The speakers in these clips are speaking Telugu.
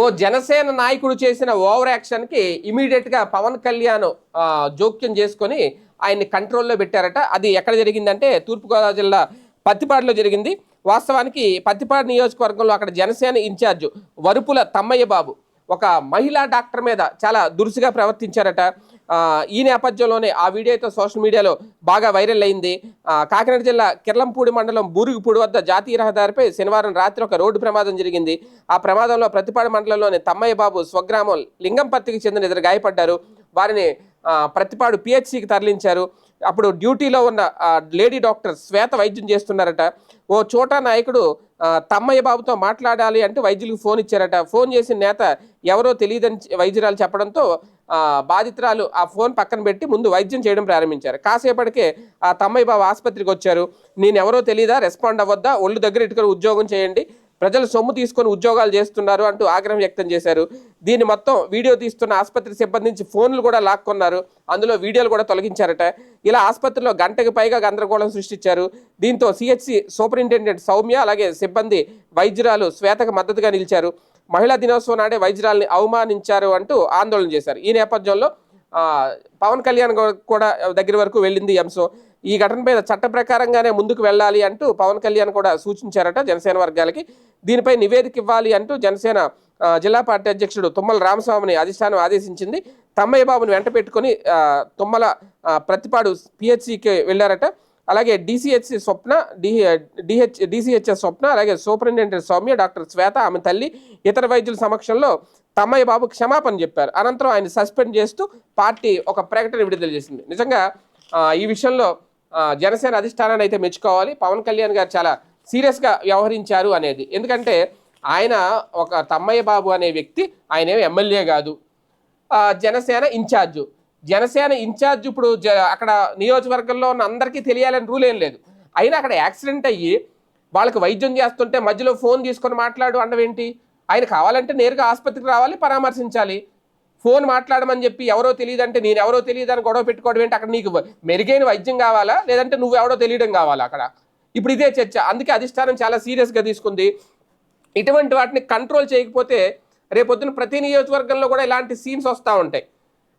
ఓ జనసేన నాయకుడు చేసిన ఓవర్ యాక్షన్కి ఇమీడియట్గా పవన్ కళ్యాణ్ జోక్యం చేసుకొని ఆయన్ని కంట్రోల్లో పెట్టారట. అది ఎక్కడ జరిగిందంటే తూర్పుగోదావరి జిల్లా పత్తిపాడులో జరిగింది. వాస్తవానికి పత్తిపాడు నియోజకవర్గంలో అక్కడ జనసేన ఇన్ఛార్జ్ వరుపుల తమ్మయ్య బాబు ఒక మహిళా డాక్టర్ మీద చాలా దురుసుగా ప్రవర్తించారట. ఈ నేపథ్యంలోనే ఆ వీడియో అయితే సోషల్ మీడియాలో బాగా వైరల్ అయింది. కాకినాడ జిల్లా కిర్లంపూడి మండలం బూరుగుపూడి వద్ద జాతీయ రహదారిపై శనివారం రాత్రి ఒక రోడ్డు ప్రమాదం జరిగింది. ఆ ప్రమాదంలో ప్రతిపాడు మండలంలోని తమ్మయ్య బాబు స్వగ్రామం లింగంపర్తికి చెందిన ఇద్దరు గాయపడ్డారు. వారిని ప్రతిపాడు పిహెచ్సికి తరలించారు. అప్పుడు డ్యూటీలో ఉన్న లేడీ డాక్టర్ శ్వేత వైద్యం చేస్తున్నారట. ఓ చోటా నాయకుడు తమ్మయ్య బాబుతో మాట్లాడాలి అంటే వైద్యులకు ఫోన్ ఇచ్చారట. ఫోన్ చేసిన నేత ఎవరో తెలియదని వైద్యురాలు చెప్పడంతో బాధితురాలు ఆ ఫోన్ పక్కన పెట్టి ముందు వైద్యం చేయడం ప్రారంభించారు. కాసేపటికే ఆ తమ్మయ్య బాబు ఆసుపత్రికి వచ్చారు. నేను ఎవరో తెలియదా రెస్పాండ్ అవ్వద్దా? ఒళ్ళు దగ్గర ఇటుకొని ఉద్యోగం చేయండి. ప్రజలు సొమ్ము తీసుకొని ఉద్యోగాలు చేస్తున్నారు అంటూ ఆగ్రహం వ్యక్తం చేశారు. దీన్ని మొత్తం వీడియో తీస్తున్న ఆసుపత్రికి నుంచి ఫోన్లు కూడా లాక్కున్నారు. అందులో వీడియోలు కూడా తొలగించారట. ఇలా ఆసుపత్రిలో గంటకి పైగా గందరగోళం సృష్టించారు. దీంతో సిహెచ్సి సూపరింటెండెంట్ సౌమ్య అలాగే సిబ్బంది వైద్యురాలు శ్వేతకు మద్దతుగా నిలిచారు. మహిళా దినోత్సవం నాడే వైద్యురాల్ని అవమానించారు అంటూ ఆందోళన చేశారు. ఈ నేపథ్యంలో పవన్ కళ్యాణ్ కూడా దగ్గర వరకు వెళ్ళింది అంశం. ఈ ఘటన మీద చట్ట ప్రకారంగానే ముందుకు వెళ్ళాలి అంటూ పవన్ కళ్యాణ్ కూడా సూచించారట జనసేన వర్గాలకి. దీనిపై నివేదిక ఇవ్వాలి అంటూ జనసేన జిల్లా పార్టీ అధ్యక్షుడు తుమ్మల రామస్వామిని అధిష్టానం ఆదేశించింది. తమ్మయ్య బాబుని వెంట పెట్టుకుని తుమ్మల ప్రతిపాడు పిహెచ్సికి వెళ్ళారట. అలాగే డిసిహెచ్సి స్వప్న డిహెచ్ డిసిహెచ్ఎస్ స్వప్న అలాగే సూపరింటెండెంట్ సౌమ్య డాక్టర్ శ్వేత ఆమె తల్లి ఇతర వైద్యుల సమక్షంలో తమ్మయ్య బాబు క్షమాపణ చెప్పారు. అనంతరం ఆయన సస్పెండ్ చేస్తూ పార్టీ ఒక ప్రకటన విడుదల చేసింది. నిజంగా ఈ విషయంలో జనసేన అధిష్టానాన్ని అయితే మెచ్చుకోవాలి. పవన్ కళ్యాణ్ గారు చాలా సీరియస్గా వ్యవహరించారు అనేది. ఎందుకంటే ఆయన ఒక తమ్మయ్య బాబు అనే వ్యక్తి ఆయన ఏమి ఎమ్మెల్యే కాదు. జనసేన ఇన్ఛార్జు. జనసేన ఇన్ఛార్జ్ ఇప్పుడు జ అక్కడ నియోజకవర్గంలో ఉన్న అందరికీ తెలియాలని రూల్ ఏం లేదు. అయినా అక్కడ యాక్సిడెంట్ అయ్యి వాళ్ళకి వైద్యం చేస్తుంటే మధ్యలో ఫోన్ తీసుకొని మాట్లాడు అండవేంటి? ఆయన కావాలంటే నేరుగా ఆసుపత్రికి రావాలి పరామర్శించాలి. ఫోన్ మాట్లాడమని చెప్పి ఎవరో తెలియదంటే నేను ఎవరో తెలియదు అని గొడవ పెట్టుకోవడం ఏంటి? అక్కడ నీకు మెరుగైన వైద్యం కావాలా? లేదంటే నువ్వు ఎవడో తెలియడం కావాలా అక్కడ? ఇప్పుడు ఇదే చర్చ. అందుకే అధిష్టానం చాలా సీరియస్గా తీసుకుంది. ఇటువంటి వాటిని కంట్రోల్ చేయకపోతే రేపొద్దున ప్రతి నియోజకవర్గంలో కూడా ఇలాంటి సీన్స్ వస్తూ ఉంటాయి.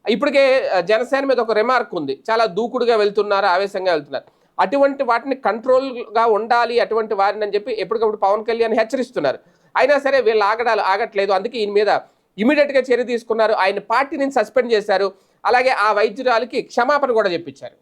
ఇప్పటికే జనసేన మీద ఒక రిమార్క్ ఉంది. చాలా దూకుడుగా వెళ్తున్నారు ఆవేశంగా వెళ్తున్నారు. అటువంటి వాటిని కంట్రోల్గా ఉండాలి అటువంటి వారిని అని చెప్పి ఎప్పటికప్పుడు పవన్ కళ్యాణ్ హెచ్చరిస్తున్నారు. అయినా సరే వీళ్ళు ఆగడాలు ఆగట్లేదు. అందుకే ఈయన మీద ఇమీడియట్గా చర్య తీసుకున్నారు. ఆయన పార్టీ నుంచి సస్పెండ్ చేశారు. అలాగే ఆ వైద్యురాలకి క్షమాపణ కూడా చెప్పించారు.